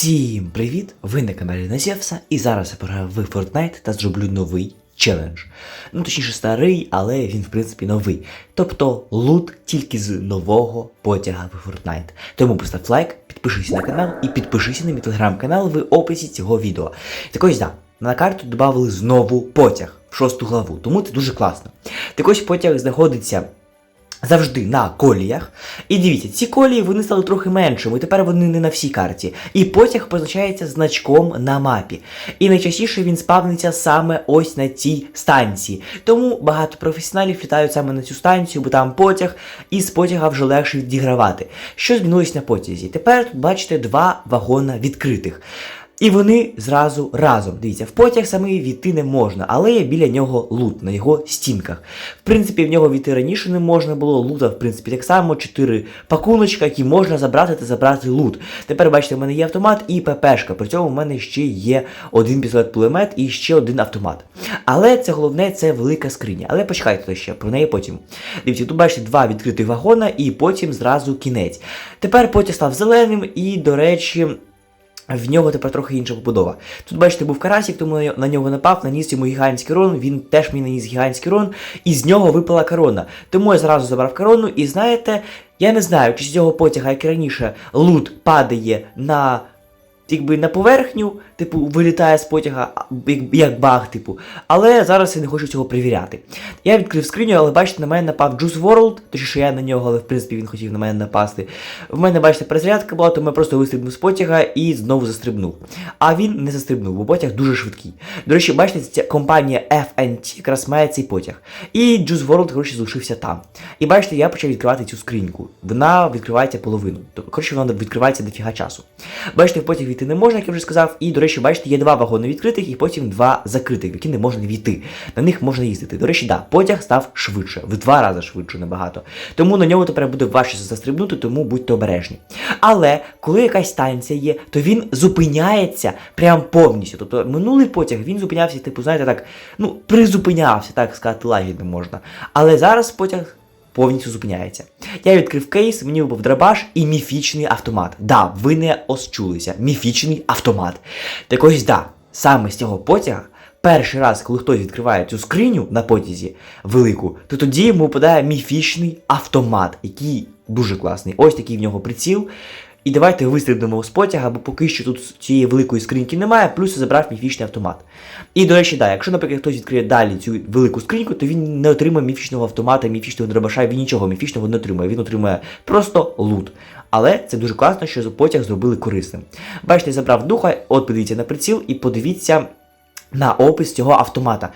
Всім привіт! Ви на каналі Назєвса, і зараз я пограю в Fortnite та зроблю новий челендж. Ну, точніше, старий, але він, в принципі, новий. Тобто лут тільки з нового потяга в Fortnite. Тому постав лайк, підпишися на канал і підпишися на мій телеграм-канал в описі цього відео. Так ось да, на карту додали знову потяг в шосту главу, тому це дуже класно. Так ось потяг знаходиться завжди на коліях. І дивіться, ці колії вони стали трохи меншими, тепер вони не на всій карті. І потяг позначається значком на мапі. І найчастіше він спавниться саме ось на цій станції. Тому багато професіоналів літають саме на цю станцію, бо там потяг, і з потяга вже легше відігравати. Що змінилось на потязі? Тепер тут бачите два вагона відкритих. І вони зразу разом. Дивіться, в потяг самий війти не можна, але є біля нього лут на його стінках. В принципі, в нього війти раніше не можна було. Лута, в принципі, так само, чотири пакуночка, які можна забрати та забрати лут. Тепер бачите, в мене є автомат і ППшка. При цьому в мене ще є один пістолет пулемет і ще один автомат. Але це головне це велика скриня. Але почекайте ще про неї потім. Дивіться, тут бачите два відкритих вагона, і потім зразу кінець. Тепер потяг став зеленим, і, до речі. В нього тепер трохи інша побудова. Тут, бачите, був Карасік, тому на нього напав, наніс йому гігантський рон, він теж мені наніс гігантський рон, і з нього випала корона. Тому я зразу забрав корону, і знаєте, я не знаю, чи з цього потяга, як і раніше, лут падає на. Якби на поверхню, типу, вилітає з потяга, як, як баг, типу. Але зараз я не хочу цього перевіряти. Я відкрив скриню, але бачите, на мене напав Juice World, точніше я на нього, але в принципі він хотів на мене напасти. В мене, бачите, перезарядка була, тому я просто вистрибнув з потяга і знову застрибнув. А він не застрибнув, бо потяг дуже швидкий. До речі, бачите, ця компанія FNT якраз має цей потяг. І Juice World, коротше, залишився там. І бачите, я почав відкривати цю скриньку. Вона відкривається половину. Тобто, коротше, вона відкривається дофіга часу. Бачите, в потяг війти не можна, як я вже сказав. І, до речі, бачите, є два вагони відкритих і потім два закритих, в які не можна війти. На них можна їздити. До речі, да, потяг став швидше, в два рази швидше набагато. Тому на ньому тепер буде важче застрибнути, тому будьте обережні. Але коли якась станція є, то він зупиняється прям повністю. Тобто минулий потяг він зупинявся, типу, знаєте, так, ну, призупинявся, так сказати, лагідно можна. Але зараз потяг повністю зупиняється. Я відкрив кейс, мені випав драбаш і міфічний автомат. Да, ви не осчулися. Міфічний автомат. Так ось да, саме з цього потяга. Перший раз, коли хтось відкриває цю скриню на потязі велику, то тоді йому випадає міфічний автомат, який дуже класний. Ось такий в нього приціл. І давайте вистрибнемо з потяга, бо поки що тут цієї великої скриньки немає, плюс я забрав міфічний автомат. І, до речі, да, якщо, наприклад, хтось відкриє далі цю велику скриньку, то він не отримає міфічного автомата, міфічного дробаша, він нічого міфічного не отримує. Він отримує просто лут. Але це дуже класно, що потяг зробили корисним. Бачите, забрав духа, от подивіться на приціл і подивіться на опис цього автомата.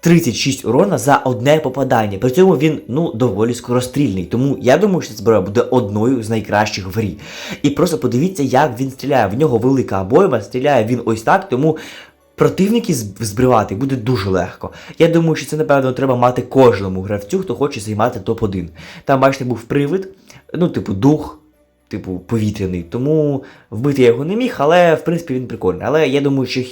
36 урона за одне попадання. При цьому він ну доволі скорострільний. Тому я думаю, що ця зброя буде одною з найкращих в грі. І просто подивіться, як він стріляє. В нього велика обойма, стріляє він ось так, тому. Противників збривати буде дуже легко. Я думаю, що це, напевно, треба мати кожному гравцю, хто хоче займати топ-1. Там, бачите, був привид, ну, типу, дух, типу, повітряний. Тому вбити я його не міг, але в принципі він прикольний. Але я думаю, що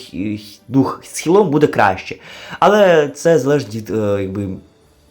дух з хілом буде краще. Але це залежить від, е, якби,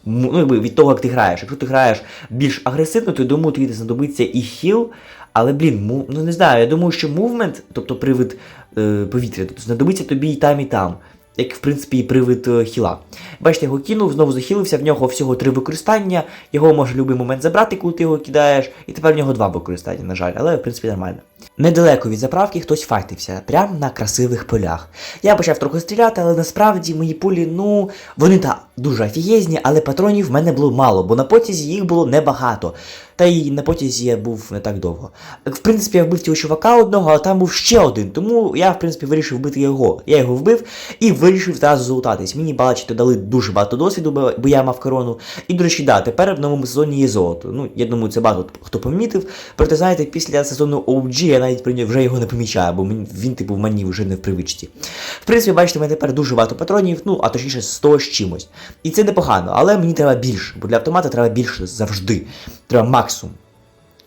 ну, якби, від того, як ти граєш. Якщо ти граєш більш агресивно, то я думаю, тобі знадобиться і хіл. Але, блін, ну не знаю, я думаю, що мувмент, тобто привид е, повітря, тобто знадобиться тобі і там, і там. Як, в принципі, і привид е, хіла. Бачите, його кинув, знову захилився, в нього всього три використання, його може в будь-який момент забрати, коли ти його кидаєш, і тепер в нього два використання, на жаль, але в принципі нормально. Недалеко від заправки хтось файтився, прямо на красивих полях. Я почав трохи стріляти, але насправді мої пулі, ну, вони та дуже офігезні, але патронів в мене було мало, бо на потязі їх було небагато. Та й на потязі я був не так довго. В принципі, я вбив цього чувака одного, але там був ще один, тому я, в принципі, вирішив вбити його. Я його вбив і вирішив зразу залутатись. Мені бачите, дали дуже багато досвіду, бо я мав корону. І, до речі, да, тепер в новому сезоні є золото. Ну, я думаю, це багато хто помітив. Проте, знаєте, після сезону OG я навіть нього вже його не помічаю, бо він типу, в мені вже не в привичці. В принципі, бачите, в мене тепер дуже багато патронів, ну, а точніше 100 з чимось. І це непогано, але мені треба більше, бо для автомата треба більше завжди. Треба максимум.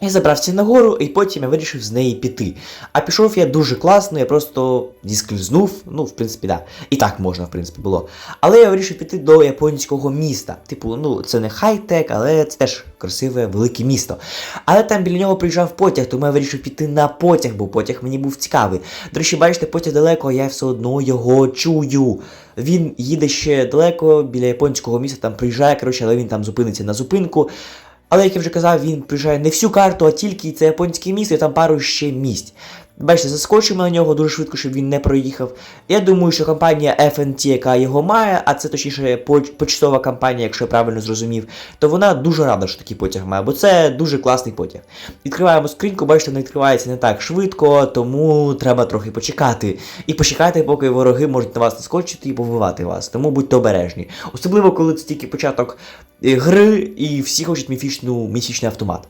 Я забрався нагору, і потім я вирішив з неї піти. А пішов я дуже класно, я просто зіскользнув, ну, в принципі, да. І так можна, в принципі, було. Але я вирішив піти до японського міста. Типу, ну, це не хай-тек, але це теж красиве, велике місто. Але там біля нього приїжджав потяг, тому я вирішив піти на потяг, бо потяг мені був цікавий. До речі, бачите, потяг далеко, я все одно його чую. Він їде ще далеко біля японського міста, там приїжджає, коротше, але він там зупиниться на зупинку. Але, як я вже казав, він приїжджає не всю карту, а тільки це японське місто і там пару ще місць. Бачите, заскочимо на нього дуже швидко, щоб він не проїхав. Я думаю, що компанія FNT, яка його має, а це точніше почтова компанія, якщо я правильно зрозумів, то вона дуже рада, що такий потяг має, бо це дуже класний потяг. Відкриваємо скриньку, бачите, вона відкривається не так швидко, тому треба трохи почекати. І почекати, поки вороги можуть на вас наскочити і побивати вас. Тому будьте обережні. Особливо, коли це тільки початок е, гри, і всі хочуть міфічну, міфічний автомат.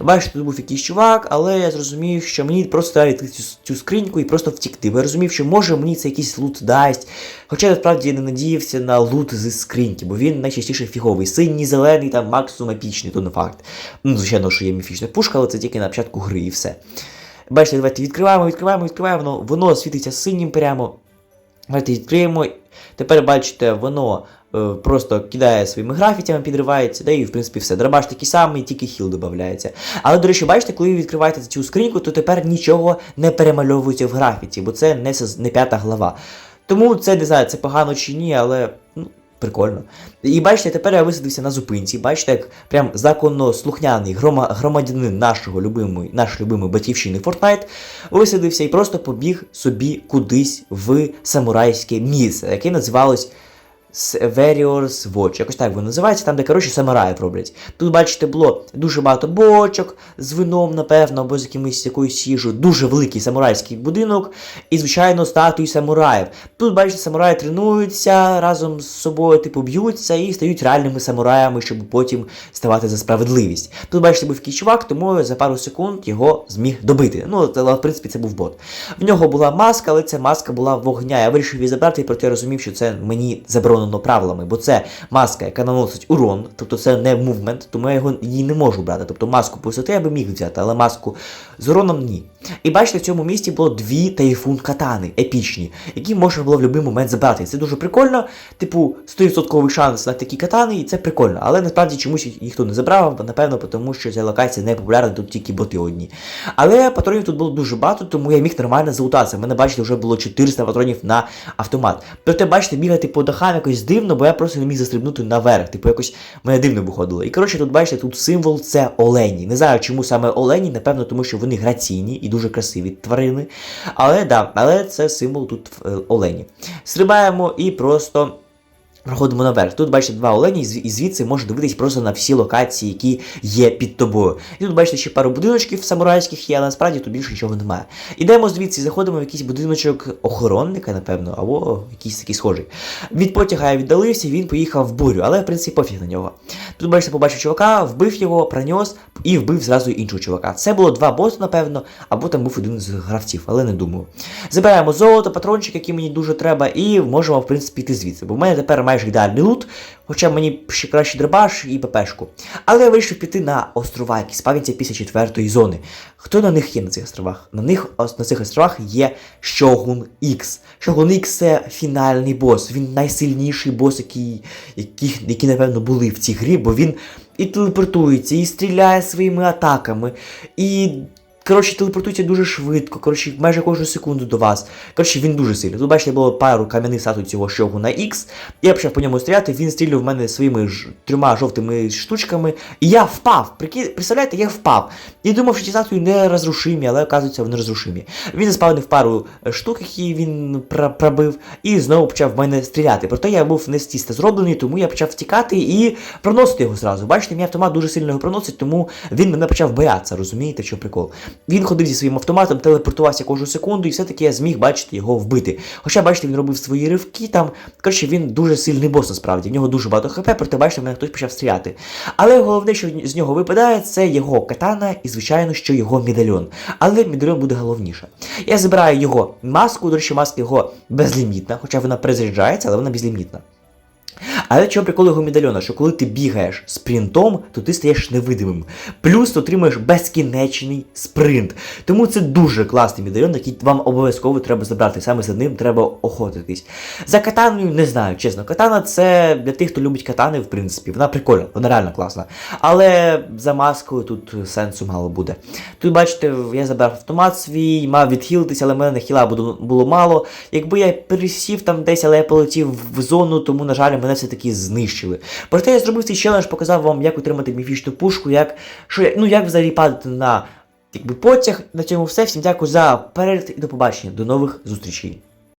Бачите, тут був якийсь чувак, але я зрозумів, що мені просто треба цю, цю скриньку і просто втікти. Бо я розумів, що може мені це якийсь лут дасть. Хоча насправді я не надіявся на лут зі скриньки, бо він найчастіше фіговий. Синій, зелений, там максимум епічний, то не факт. Ну, звичайно, що є міфічна пушка, але це тільки на початку гри і все. Бачите, давайте відкриваємо, відкриваємо, відкриваємо, воно, світиться синім прямо. Давайте відкриємо. Тепер бачите, воно просто кидає своїми графітями, підривається, да і в принципі все. Драбаш такий самий, тільки хіл додається. Але, до речі, бачите, коли ви відкриваєте цю скриньку, то тепер нічого не перемальовується в графіті, бо це не, не п'ята глава. Тому це не знаю, це погано чи ні, але ну, прикольно. І бачите, тепер я висадився на зупинці. Бачите, як прям законослухняний грома, громадянин нашого любимої, наш любимий батьківщини Fortnite висадився і просто побіг собі кудись в самурайське місце, яке називалось Warriors Watch. Якось так воно називається, там, де коротше самураїв роблять. Тут, бачите, було дуже багато бочок з вином, напевно, або з якимось якоюсь їжею. Дуже великий самурайський будинок, і, звичайно, статуї самураїв. Тут, бачите, самураї тренуються разом з собою, типу, б'ються і стають реальними самураями, щоб потім ставати за справедливість. Тут, бачите, був якийсь чувак, тому за пару секунд його зміг добити. Ну, в принципі це був бот. В нього була маска, але ця маска була вогня. Я вирішив її забрати, проте я розумів, що це мені заборонено правилами, бо це маска, яка наносить урон, тобто це не мувмент, тому я його її не можу брати. Тобто маску висоти я би міг взяти, але маску з уроном ні. І бачите, в цьому місті було дві тайфун катани, епічні, які можна було в будь-який момент забрати. Це дуже прикольно. Типу, 100% шанс на такі катани, і це прикольно. Але насправді чомусь їх ніхто не забрав, напевно, тому що ця локація не популярна, тут тільки боти одні. Але патронів тут було дуже багато, тому я міг нормально залутатися. У мене, бачите, вже було 400 патронів на автомат. Проте, бачите, бігати по дахам якось дивно, бо я просто не міг застрибнути наверх. Типу, якось мене дивно виходило. І коротше, тут бачите, тут символ це олені. Не знаю, чому саме олені, напевно, тому що вони граційні і дуже красиві тварини. Але да, але це символ тут оленів. олені. Стрибаємо і просто. Проходимо наверх. Тут бачите два олені, і звідси можна дивитись просто на всі локації, які є під тобою. І тут бачите ще пару будиночків самурайських є, але насправді тут більше нічого немає. Ідемо звідси, заходимо в якийсь будиночок охоронника, напевно, або якийсь такий схожий. Від потяга я віддалився, він поїхав в бурю, але в принципі пофіг на нього. Тут бачите, побачив чувака, вбив його, пронес і вбив зразу іншого чувака. Це було два боти, напевно, або там був один з гравців, але не думаю. Забираємо золото, патрончик, який мені дуже треба, і можемо, в принципі, йти звідси. Бо в мене тепер майже ідеальний лут, хоча мені ще краще драбаш і ППшку. Але я вирішив піти на острова, які спавняться після четвертої зони. Хто на них є на цих островах? На них на цих островах є Shogun X. Shogun X це фінальний бос. Він найсильніший бос, який, який, які, напевно, були в цій грі, бо він і телепортується, і стріляє своїми атаками, і. Коротше, телепортується дуже швидко, коротше, майже кожну секунду до вас. Коротше, він дуже сильний. Тут бачите, було пару кам'яних статуй цього щогу на X. Я почав по ньому стріляти, він стріляв в мене своїми ж трьома жовтими штучками. І я впав. Представляєте, я впав. І думав, що ці статуї не розрушимі, але оказується, вони розрушимі. Він заспавнив пару е, штук, які він пробив, і знову почав в мене стріляти. Проте я був не з зроблений, тому я почав втікати і проносити його зразу. Бачите, мій автомат дуже сильно його проносить, тому він мене почав боятися, розумієте, чому прикол. Він ходив зі своїм автоматом, телепортувався кожну секунду, і все-таки я зміг бачити його вбити. Хоча, бачите, він робив свої ривки там. Коротше, він дуже сильний бос насправді. В нього дуже багато хп, проте бачите, в мене хтось почав стріляти. Але головне, що з нього випадає, це його катана і, звичайно, що його медальйон. Але медальйон буде головніше. Я забираю його маску, до речі, маска його безлімітна, хоча вона перезаряджається, але вона безлімітна. Але чого прикол його медальйона, що коли ти бігаєш спринтом, то ти стаєш невидимим. Плюс ти отримуєш безкінечний спринт. Тому це дуже класний медальйон, який вам обов'язково треба забрати. Саме за ним треба охотитись. За катаною не знаю, чесно. Катана це для тих, хто любить катани, в принципі. Вона прикольна, вона реально класна. Але за маскою тут сенсу мало буде. Тут, бачите, я забрав автомат свій, мав відхилитися, але в мене хіла було, мало. Якби я пересів там десь, але я полетів в зону, тому, на жаль, мене все-таки знищили. Проте я зробив цей челендж, показав вам, як отримати міфічну пушку, як, що, ну, як взагалі падати на якби, потяг. На цьому все. Всім дякую за перегляд і до побачення. До нових зустрічей.